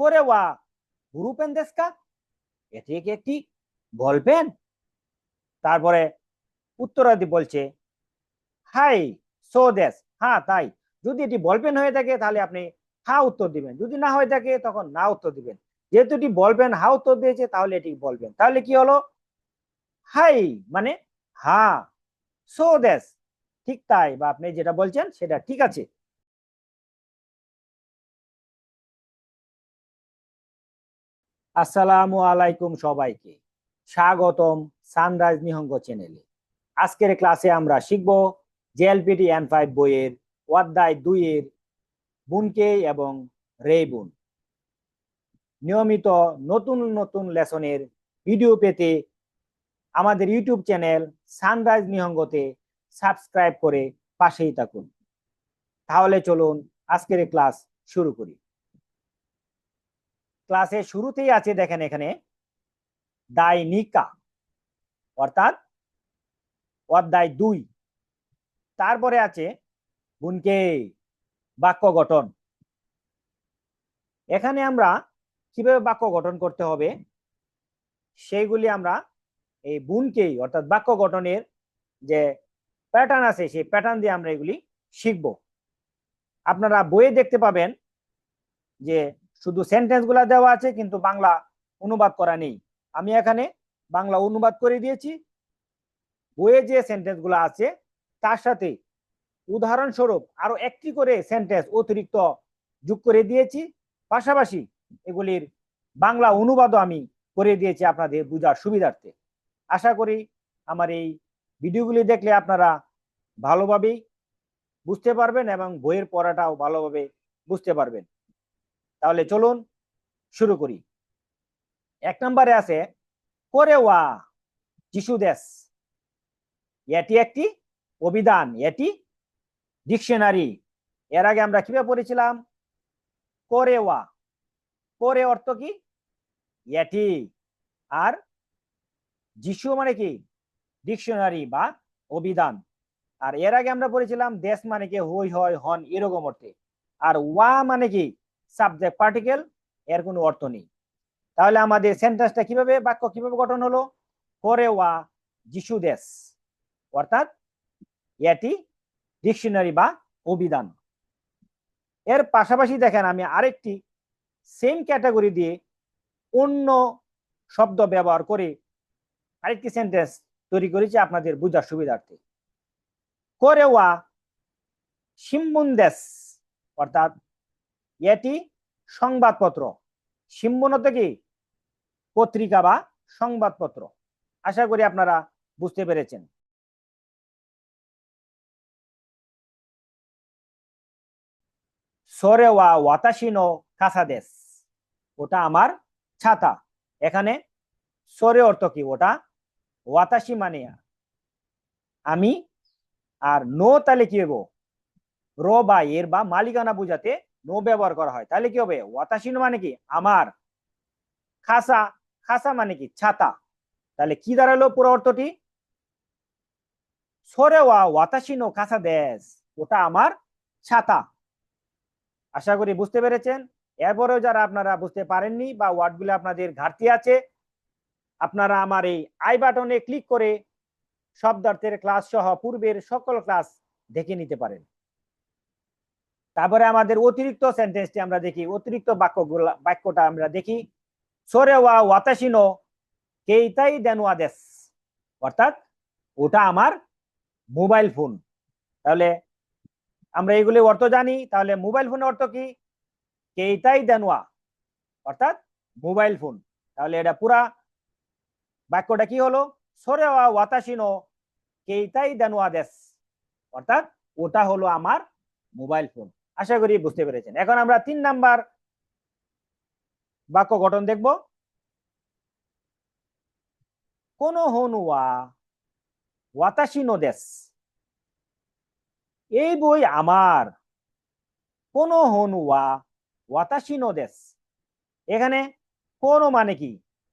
করে ওয়া গ্রুপেন দেশকা এটি কি একটি বল পেন? তারপরে উত্তরাদি বলছে, হাই, সো দেশ। হ্যাঁ তাই। যদি এটি বল পেন হয়ে থাকে, তাহলে আপনি হা উত্তর দিবেন। যদি না হয়ে থাকে, তখন না উত্তর দিবেন। যেহেতু এটি বল পেন, হা উত্তর দিয়েছে, তাহলে এটি বলবেন তাহলে কি হলো? হাই মানে হা, সো দেশ। ঠিক তাই, বা আপনি যেটা বলছেন, সেটা ঠিক আছে। আসসালামু আলাইকুম সবাইকে। স্বাগতম সানরাইজ নিহঙ্গ চ্যানেলে। আজকের ক্লাসে আমরা শিখব জেএলপিটি এন ফাইভ বইয়ের অধ্যায় দুইয়ের বুনকে এবং রে বুন। নিয়মিত নতুন নতুন লেসনের ভিডিও পেতে আমাদের ইউটিউব চ্যানেল সানরাইজ নিহঙ্গতে সাবস্ক্রাইব করে পাশেই থাকুন। তাহলে চলুন আজকের ক্লাস শুরু করি। ক্লাসের শুরুতেই আছে দেখেন এখানে দাইনিকা, অর্থাৎ অধ্যায় দুই। তারপরে আছে বুনকে বাক্য গঠন। এখানে আমরা কীভাবে বাক্য গঠন করতে হবে? সেইগুলি আমরা এই বুনকেই অর্থাৎ বাক্য গঠনের যে প্যাটার্ন আছে, সেই প্যাটার্ন দিয়ে আমরা এগুলি শিখব। আপনারা বইয়ে দেখতে পাবেন যে শুধু সেন্টেন্সগুলা দেওয়া আছে, কিন্তু বাংলা অনুবাদ করা নেই। আমি এখানে বাংলা অনুবাদ করে দিয়েছি। বইয়ে যে সেন্টেন্সগুলো আছে, তার সাথে উদাহরণস্বরূপ আরও একটি করে সেন্টেন্স অতিরিক্ত যোগ করে দিয়েছি। পাশাপাশি এগুলির বাংলা অনুবাদও আমি করে দিয়েছি আপনাদের বোঝার সুবিধার্থে। আশা করি আমার এই ভিডিওগুলি দেখলে আপনারা ভালোভাবেই বুঝতে পারবেন এবং বইয়ের পড়াটাও ভালোভাবে বুঝতে পারবেন। তাহলে চলুন শুরু করি। এক নম্বরে আছে করে ওয়া যিশু দেশ এটি একটি অভিধান, এটি ডিকশনারি। এর আগে আমরা কীভাবে পড়েছিলাম? করে ওয়া করে অর্থ কি? এটি। আর যিশু মানে কি? ডিকশনারি বা অভিধান। আর এর আগে আমরা পড়েছিলাম, দেশ মানে কি? হই হয় হন, এরকম অর্থে। আর ওয়া মানে কি? সাবজেক্ট পার্টিকেল এর কোনো অর্থ নেই। তাহলে আমাদের সেন্টেন্সটা কীভাবে, বাক্য কীভাবে গঠন হলো? করে ওয়া যিশু দেশ। অর্থাৎ এটি ডিকশনারি বা অভিধান। এর পাশাপাশি দেখেন, আমি আরেকটি সেম ক্যাটাগরি দিয়ে অন্য শব্দ ব্যবহার করে আরেকটি সেন্টেন্স তৈরি করেছি আপনাদের বুঝার সুবিধার্থে। করে ওয়া সিম্বুন দেশ, অর্থাৎ এটি সংবাদপত্র। সিম্বনত কি? পত্রিকা বা সংবাদপত্র। আশা করি আপনারা বুঝতে পেরেছেন। সরে ওয়া ওয়াতাসিনো কাসাদেশ ওটা আমার ছাতা। এখানে সরে অর্থ কি? ওটা ওয়াতাসি মানে আমি আর নো তাহলে কি হব র বা এর বা মালিকানা বুঝাতে নো ব্যবহার করা হয়। তাহলে কি হবে? ওয়াতাসিনো মানে কি? আমার। খাসা। খাসা মানে কি? ছাতা। তাহলে কি দাঁড়াল পুরো অর্থটি? সরে ওয়া ওয়াতাসিনো খাসা দেশ। ওটা আমার ছাতা। আশা করি বুঝতে পেরেছেন? এরপরেও যারা আপনারা বুঝতে পারেননি বা ওয়ার্ডগুলো আপনাদের ঘাটতি আছে, আপনারা আমার এই আই বাটনে ক্লিক করে শব্দার্থের ক্লাস সহ পূর্বের সকল ক্লাস দেখে নিতে পারেন। তারপরে আমাদের অতিরিক্ত সেন্টেন্সটি আমরা দেখি, অতিরিক্ত বাক্যগুলো, বাক্যটা আমরা দেখি। সরে ওয়া ওয়াতাসিনো কেইতাই দেনুয়া দেশ অর্থাৎ ওটা আমার মোবাইল ফোন তাহলে আমরা এগুলি অর্থ জানি, তাহলে মোবাইল ফোনের অর্থ কি? কেইতাই দেনুয়া অর্থাৎ মোবাইল ফোন তাহলে এটা পুরা বাক্যটা কি হলো? সরে ওয়া ওয়াতাসিনো কেইতাই দেনুয়া দেশ অর্থাৎ ওটা হলো আমার মোবাইল ফোন আশা করি বুঝতে পেরেছেন। এখন আমরা তিন নাম্বার বাক্য গঠন দেখব। কোন হনুয়া ওয়াতাসিনো দেশ এই বই আমার। কোন হনুয়া ওয়াতাসিনো দেশ এখানে কোন মানে কি?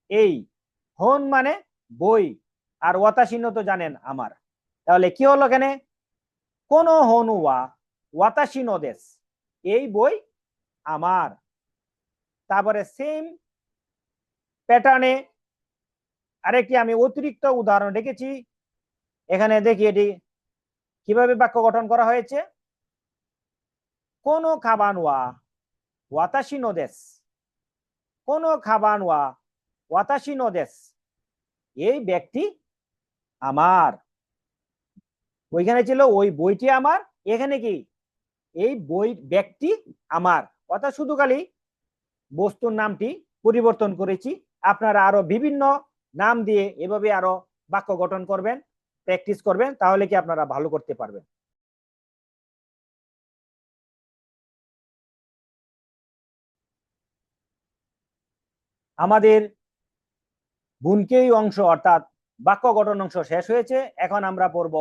এই হন মানে বই, আর ওয়াতাসিনো তো জানেন আমার। তাহলে কি হলো এখানে? কোন হনুয়া ওয়াতাসিনো দেশ এই বই আমার। তারপরে সেম প্যাটার্নে আরেকটি আমি অতিরিক্ত উদাহরণ রেখেছি। এখানে দেখি এটি। কীভাবে বাক্য গঠন করা হয়েছে? কোন খাবান ওয়া ওয়াতাশি নোদেশ। কোন খাবান ওয়া ওয়াতাশি নোদেশ। এই ব্যক্তি আমার। ওইখানে ছিল, ওই বইটি আমার। এখানে কি? এই বই ব্যক্তি আমার। অর্থাৎ শুধু খালি বস্তুর নামটি পরিবর্তন করেছি। আপনারা আরও বিভিন্ন নাম দিয়ে এভাবে আরও বাক্য গঠন করবেন, প্র্যাকটিস করবেন, তাহলে কি আপনারা ভালো করতে পারবেন। আমাদের বুনকেই অংশ অর্থাৎ বাক্য গঠন অংশ শেষ হয়েছে। এখন আমরা পড়ব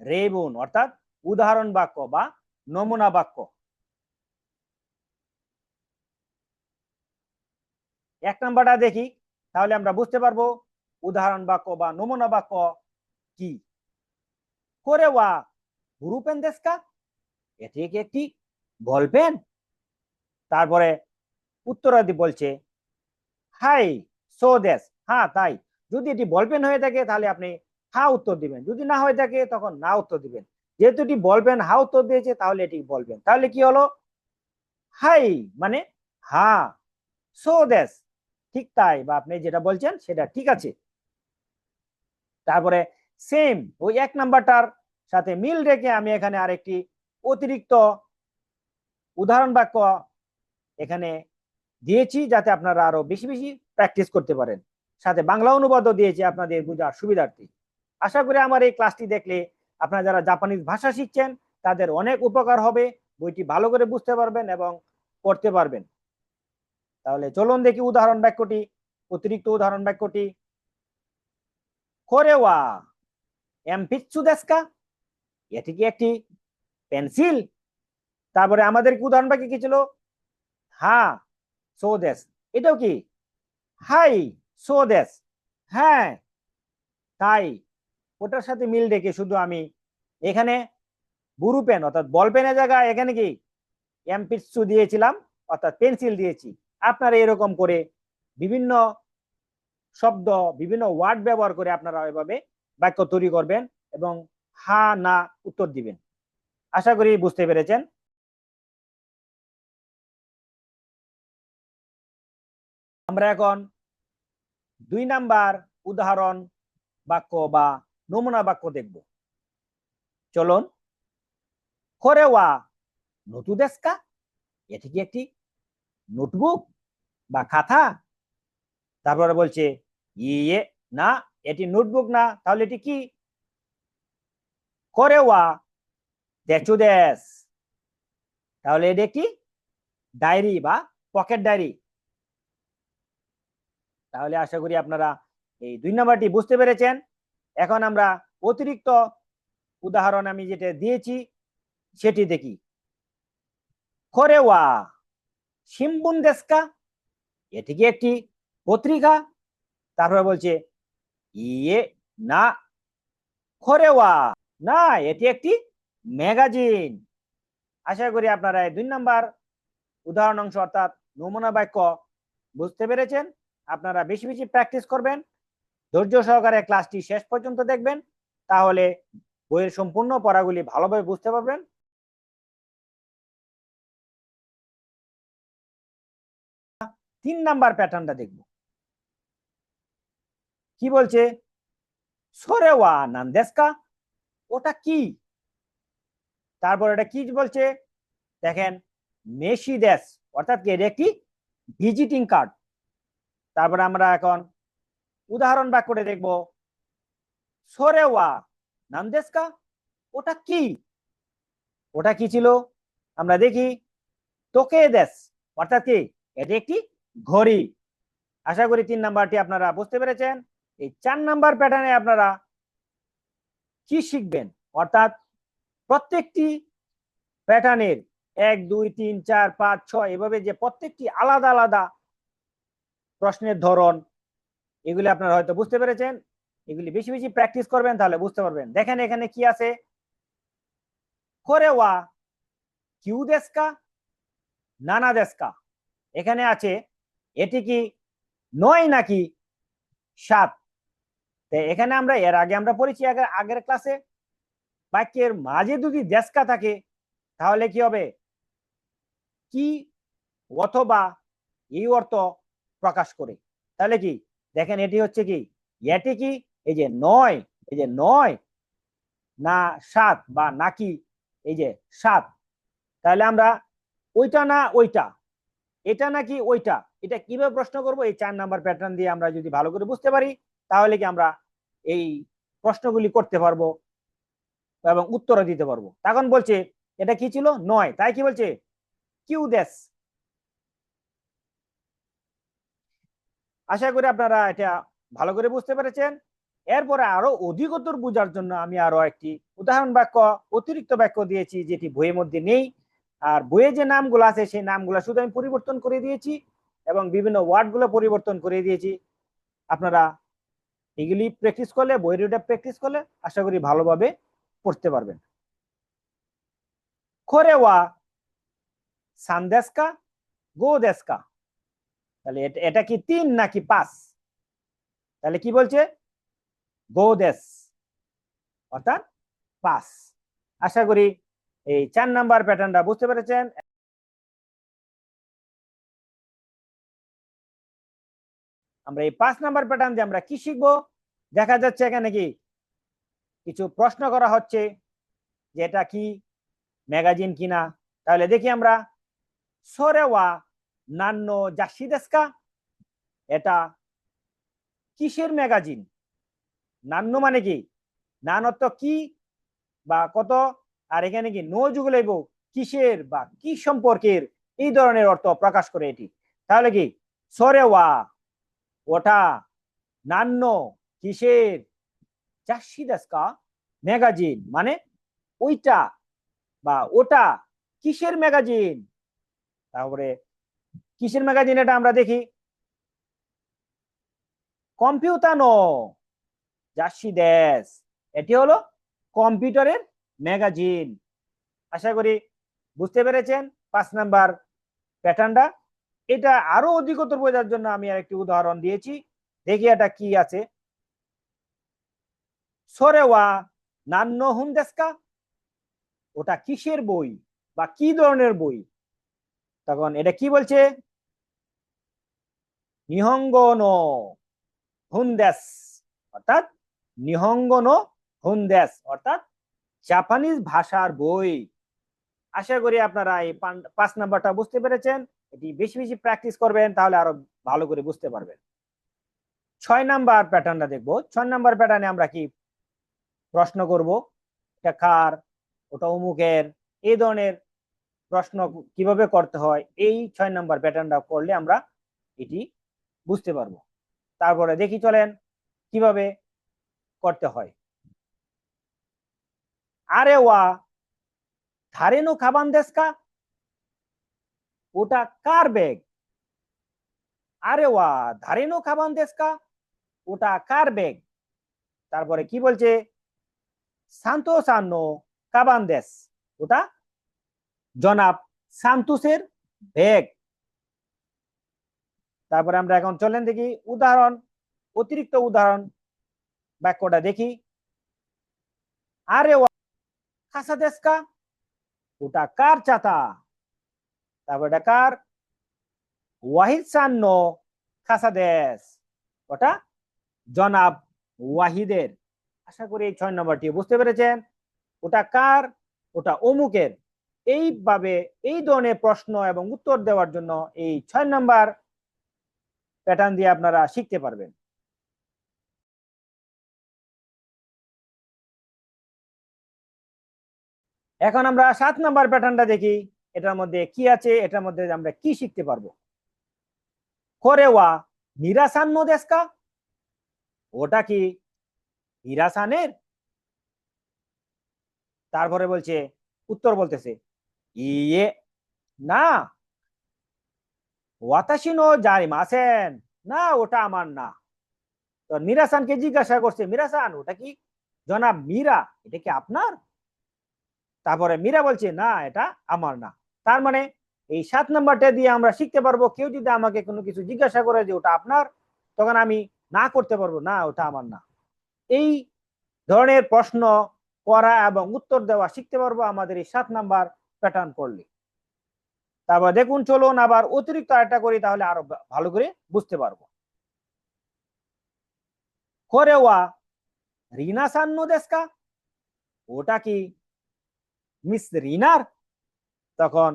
রেবুন, অর্থাৎ উদাহরণ বাক্য বা নমুনা বাক্য। এক নাম্বারটা দেখি, তাহলে আমরা বুঝতে পারব উদাহরণ বাক্য বা নমুনা বাক্য কি। করে ওয়া গুরুপেন দেশকা? এটি একটি বলপেন? তারপরে উত্তরাদি বলছে, হাই, সো দেশ। হ্যাঁ তাই। যদি এটি বলপেন হয়ে থাকে, তাহলে আপনি হা উত্তর দিবেন। যদি না হয়ে থাকে, তখন না উত্তর দিবেন। যেহেতু এটি বলবেন হা উত্তর দিয়েছে, তাহলে এটি বলবেন। তাহলে কি হলো? হাই মানে হা, সো দেশ ঠিক তাই, বা আপনি যেটা বলছেন সেটা ঠিক আছে। তারপরে সেম, ওই এক নাম্বারটার সাথে মিল রেখে আমি এখানে আরেকটি অতিরিক্ত উদাহরণ বাক্য এখানে দিয়েছি, যাতে আপনারা আরও বেশি বেশি প্র্যাকটিস করতে পারেন। সাথে বাংলা অনুবাদও দিয়েছি আপনাদের বোঝার সুবিধার্থে। আশা করি আমার এই ক্লাসটি দেখলে আপনারা যারা জাপানিজ ভাষা শিখছেন, তাদের অনেক উপকার হবে, বইটি ভালো করে বুঝতে পারবেন এবং পড়তে পারবেন। তাহলে চলুন দেখি উদাহরণ বাক্যটি, অতিরিক্ত উদাহরণ বাক্যটি। করেওয়া এমপিচ্ছু দেশকা? এটি কি একটি পেন্সিল? তারপরে আমাদের কি উদাহরণ বাক্য কি ছিল? হা, সো দেশ। এটাও কি? হাই, সো দেশ। হ্যাঁ তাই। ওটার সাথে মিল রেখে শুধু আমি। এখানে বুরু পেন অর্থাৎ বল পেনের জায়গায় এখানে কি? এমপিসু দিয়েছিলাম, অর্থাৎ পেন্সিল দিয়েছি। আপনারা এরকম করে বিভিন্ন শব্দ, বিভিন্ন ওয়ার্ড ব্যবহার করে আপনারা এভাবে বাক্য তৈরি করবেন এবং হা, না উত্তর দিবেন। আশা করি বুঝতে পেরেছেন। আমরা এখন দুই নাম্বার উদাহরণ বাক্য বা নমুনা বাক্য দেখব। চলুন। করেওয়া নতু দেশকা? এটি কি একটি নোটবুক বা খাতা? তারপরে বলছে ইয়ে না, এটি নোটবুক না, তাহলে এটি কি? করেওয়া তেচু দেশ। তাহলে এটি একটি ডায়েরি বা পকেট ডায়েরি। তাহলে আশা করি আপনারা এই দুই নাম্বারটি বুঝতে পেরেছেন। এখন আমরা অতিরিক্ত উদাহরণ আমি যেটা দিয়েছি, সেটি দেখি। করেওয়া শিম্বুন দেশকা এটি কি একটি পত্রিকা? তারপরে বলছে ইয়ে না করেওয়া না, এটি একটি ম্যাগাজিন। আশা করি আপনারা এই দুই নাম্বার উদাহরণ অংশ অর্থাৎ নমুনা বাক্য বুঝতে পেরেছেন। আপনারা বেশি বেশি প্র্যাকটিস করবেন। ধৈর্য সহকারে ক্লাসটি শেষ পর্যন্ত দেখবেন, তাহলে বইয়ের সম্পূর্ণ পড়াগুলি ভালোভাবে বুঝতে পারবেন। তিন নাম্বার প্যাটার্নটা দেখব। কি বলছে? সোরেওয়া নান্দেস্কা, ওটা কি? তারপর এটা কি বলছে? দেখেন মেসি দেশ অর্থাৎ কি? এটা একটি ভিজিটিং কার্ড। তারপরে আমরা এখন উদাহরণ বাক্যটা দেখব। সোরেওয়া নান্দেস্কা ওটা কি? ওটা কি ছিল? আমরা দেখি। তোকে দেশ অর্থাৎ কি? এটি একটি ঘড়ি। আশা করি তিন নাম্বারটি আপনারা বুঝতে পেরেছেন। এই চার নাম্বার প্যাটার্নে আপনারা কি শিখবেন? অর্থাৎ প্রত্যেকটি প্যাটার্নের এক, দুই, তিন, চার, পাঁচ, ছয়, এভাবে যে প্রত্যেকটি আলাদা আলাদা প্রশ্নের ধরন এগুলি আপনারা হয়তো বুঝতে পেরেছেন। এগুলি বেশি বেশি প্র্যাকটিস করবেন, তাহলে বুঝতে পারবেন। দেখেন এখানে কি আছে? কিউ দেশকা, নানা দেশকা। এখানে আছে, এটি কি নয় নাকি সাত? এখানে আমরা, এর আগে আমরা পড়েছি আগের আগের ক্লাসে বাক্যের মাঝে যদি দেশকা থাকে, তাহলে কি হবে? কি অথবা এই অর্থ প্রকাশ করে। তাহলে কি? দেখেন এটি হচ্ছে কি? এটি কি? এই যে নয়, এই যে নয়, না সাত বা নাকি এই যে সাত। তাহলে আমরা ওইটা না ওইটা, এটা নাকি ওইটা, এটা কীভাবে প্রশ্ন করব? এই চার নাম্বার প্যাটার্ন দিয়ে আমরা যদি ভালো করে বুঝতে পারি, তাহলে কি আমরা এই প্রশ্নগুলি করতে পারব এবং উত্তরও দিতে পারব। তখন বলছে, এটা কি ছিল? নয়। তাই কি বলছে? কিউ দেশ আশা করি আপনারা এটা ভালো করে বুঝতে পেরেছেন। এরপরে আরও অধিকতর বোঝার জন্য আমি আরও একটি উদাহরণ বাক্য, অতিরিক্ত বাক্য দিয়েছি, যেটি বইয়ের মধ্যে নেই। আর বইয়ে যে নামগুলো আছে, সেই নামগুলো শুধু আমি পরিবর্তন করে দিয়েছি এবং বিভিন্ন ওয়ার্ডগুলো পরিবর্তন করে দিয়েছি। আপনারা এগুলি প্র্যাকটিস করলে, বইয়ের ওটা প্র্যাকটিস করলে আশা করি ভালোভাবে পড়তে পারবেন। খোরেওয়া সানদেশকা গো দেশকা তাহলে এটা- কি তিন নাকি পাঁচ? তাহলে কি বলছে? গো দেশ অর্থাৎ পাঁচ আশা করি এই চার নাম্বার প্যাটার্নটা বুঝতে পেরেছেন। আমরা এই পাঁচ নাম্বার প্যাটার্ন দিয়ে আমরা কি শিখব? দেখা যাচ্ছে এখানে কি? কিছু প্রশ্ন করা হচ্ছে যে এটা কি ম্যাগাজিন কিনা? তাহলে দেখি আমরা। সরেওয়া নান্ন জাসি দেশকা এটা কিসের ম্যাগাজিন? নান্ন মানে কি? নান অর্থ কি বা কত? আর এখানে কি? নো যুগ লইব কিসের বা কি সম্পর্কের? এই ধরনের অর্থ প্রকাশ করে এটি। তাহলে কি? সরেওয়া ওটা নান্ন কিসের? দেশকা ম্যাগাজিন মানে ওইটা বা ওটা কিসের ম্যাগাজিন? তারপরে কিসের ম্যাগাজিন এটা আমরা দেখি? কম্পিউটানো জাসি দেশ এটি হলো কম্পিউটারের ম্যাগাজিন আশা করি বুঝতে পেরেছেন পাঁচ নাম্বার প্যাটার্নটা। এটা আরও অধিকতর বোঝার জন্য আমি আরেকটি উদাহরণ দিয়েছি। দেখি এটা কি আছে। সরেওয়া নান্ন হুন্দেস্কা ওটা কিসের বই বা কি ধরনের বই? তখন এটা কি বলছে? নিহঙ্গ নো হুন্দেস অর্থাৎ নিহঙ্গ নো হুন্দেস অর্থাৎ জাপানিজ ভাষার বই। আশা করি আপনারা এই পাঁচ নাম্বারটা বুঝতে পেরেছেন। এটি বেশি বেশি প্র্যাকটিস করবেন, তাহলে আরও ভালো করে বুঝতে পারবেন। ছয় নাম্বার প্যাটার্নটা দেখব। ছয় নাম্বার প্যাটার্নে আমরা কি প্রশ্ন করব? এটা কার? ওটা অমুকের? এই ধরনের প্রশ্ন কীভাবে করতে হয়? এই ছয় নাম্বার প্যাটার্নটা করলে আমরা এটি বুঝতে পারব। তারপরে দেখি চলেন কীভাবে করতে হয়। আরে ওয়া ধারেনো খাবান দেশকা? ওটা কার ব্যাগ? আরে ওয়া ধারেনো খাবান দেশকা? ওটা কার ব্যাগ? তারপরে কি বলছে? শান্ত সান্ন কাবান দেশ। ওটা জনাব সান্তুসের ব্যাগ। তারপরে আমরা এখন চলেন দেখি উদাহরণ, অতিরিক্ত উদাহরণ বাক্যটা দেখি। আরে খাসা দেশকা? ওটা কার চাতা? তারপর কার? ওয়াহিদ সান্ন, খাসা দেশ। ওটা জনাব ওয়াহিদের। আশা করি এই ছয় নম্বরটি বুঝতে পেরেছেন। ওটা কার? ওটা অমুকের। এইভাবে এই ধরনের প্রশ্ন এবং উত্তর দেওয়ার জন্য এই ছয় নাম্বার প্যাটার্ন দিয়ে আপনারা শিখতে পারবেন। এখন আমরা সাত নাম্বার প্যাটার্নটা দেখি। এটার মধ্যে কি আছে? এটার মধ্যে আমরা কি শিখতে পারব? করেওয়া নিরাসান্ন দেশকা ওটা কি নিরাসানের তারপরে বলছে, উত্তর বলতেছে ইয়ে না। ওয়াতাসিনো জারি মাসেন না, ওটা আমার না। তো মিরাসানকে জিজ্ঞাসা করছে, মিরাসান, ওটা কি জনাব মীরা? এটা কি আপনার? তারপরে মীরা বলছে, না, এটা আমার না। তার মানে এই সাত নাম্বারটা দিয়ে আমরা শিখতে পারব, কেউ যদি আমাকে কোনো কিছু জিজ্ঞাসা করে যে ওটা আপনার, তখন আমি না করতে পারব, না, ওটা আমার না। এই ধরনের প্রশ্ন করা এবং উত্তর দেওয়া শিখতে পারব আমাদের এই সাত নাম্বার প্যাটার্ন করলে তারপর দেখুন, চলুন আবার অতিরিক্ত আরেকটা করি, তাহলে আরও ভালো করে বুঝতে পারব। রিনা সান্ন দেশকা? ওটা কি মিস রিনার? তখন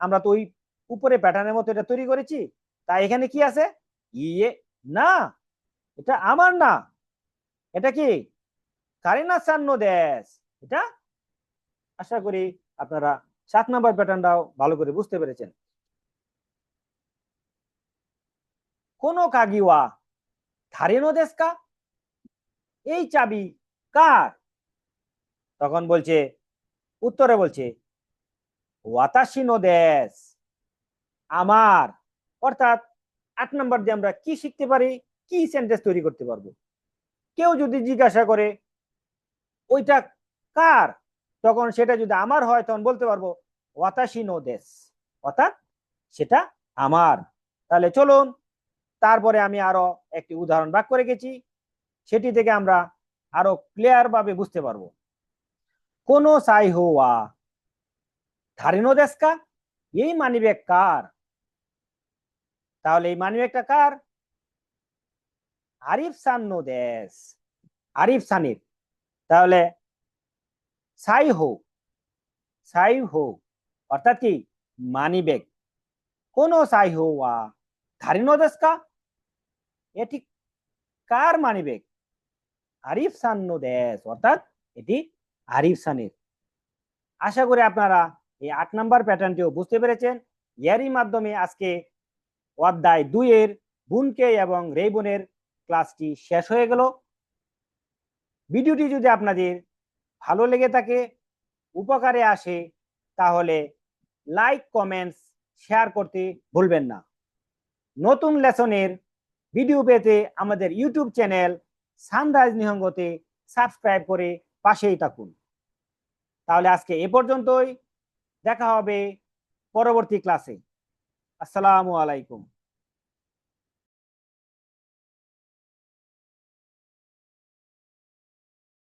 আমরা তো ওই উপরে প্যাটার্নের মতো এটা তৈরি করেছি, তাই এখানে কি আছে? ইয়ে না, এটা আমার না। এটা কি? কারিনা সান্ন দেশ। এটা আশা করি আপনারা সাত নাম্বার প্যাটার্নটাও ভালো করে বুঝতে পেরেছেন। কোন কাগিওয়া ধারেনো দেশকা, এই চাবি কার? তখন বলছে, উত্তরে বলছে ওয়াতাসিনো দেশ, আমার। অর্থাৎ আট নাম্বার দিয়ে আমরা কি শিখতে পারি, কি সেন্টেন্স তৈরি করতে পারব? কেউ যদি জিজ্ঞাসা করে, ওইটা কার? তখন সেটা যদি আমার হয়, তখন বলতে পারব ওয়াতাসিনো দেশ। অর্থাৎ সেটা আমার। তাহলে চলুন, তারপরে আমি আরও একটি উদাহরণ বাক্য রেখেছি সেটি থেকে আমরা আরও ক্লিয়ার ভাবে বুঝতে পারব। কোন সাই হওয়া ধারিনো দেশকা এই মানিব্যাগ কার? তাহলে এই মানিব্যাগটা কার? আরিফ সান্নো দেশ। আরিফ সানির। তাহলে সাই হো সাই হো অর্থাৎ কি? মানিব্যাগ কোন সাই হো ওয়া ধারিনো দেশকা। এটি কার মানিব্যাগ আরিফ সান্নো দেশ, অর্থাৎ এটি আরিফ সানির। আশা করি আপনারা এই আট নাম্বার প্যাটার্নটিও বুঝতে পেরেছেন। এরই মাধ্যমে আজকে অধ্যায় দুইয়ের বুনকে এবং রেইবনের ক্লাসটি শেষ হয়ে গেল। ভিডিওটি যদি আপনাদের ভালো লেগে থাকে, উপকারে আসে, তাহলে লাইক কমেন্টস শেয়ার করতে ভুলবেন না। নতুন লেসনের ভিডিও পেতে আমাদের ইউটিউব চ্যানেল সানরাইজ নিহঙ্গতে সাবস্ক্রাইব করে পাশেই থাকুন। তাহলে আজকে এ পর্যন্তই, দেখা হবে পরবর্তী ক্লাসে আসসালামু আলাইকুম।